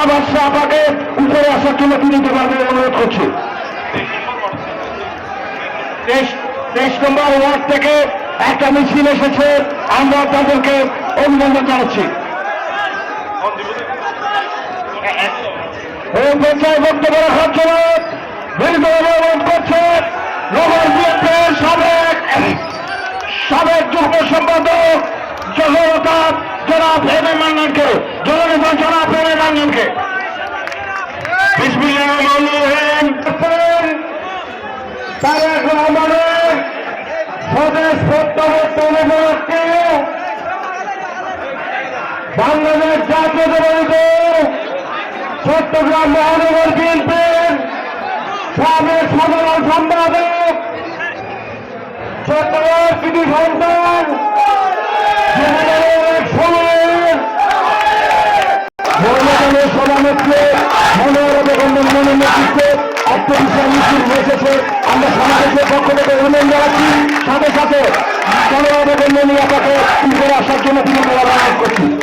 রমা বাদশাহ আপাকে উপরে আসার জন্য তিনি পারবে অনুরোধ করছি। তেইশ নম্বর ওয়ার্ড থেকে একটা মিছিল এসেছে। আমরা তাদেরকে অভিনন্দন জানাচ্ছি। বক্তব্য রাখার জন্য অনুরোধ করছে, নগর বিএনপির সাবেক সাবেক যুগ্ম সম্পাদক জনাব এম এ মান্নানকে। জননেতা জনাব এম এ মান্নানকে। বাংলাদেশ জাতীয়তাবাদী দল চট্টগ্রাম মহানগর বিএনপির সাবেক সাধারণ সম্পাদক, চট্টগ্রাম কৃতি সন্তান মহিলাদের সভানেত্রী মনোহর মনের নেতৃত্বে আত্মবিশ্বাস মিছিল হয়েছে। আমরা সমাবেশের পক্ষ থেকে অভিনন্দন জানাচ্ছি, সাথে সাথে জনগণের নিয়ে আপনাকে আসার জন্য তিনি মেলা করছি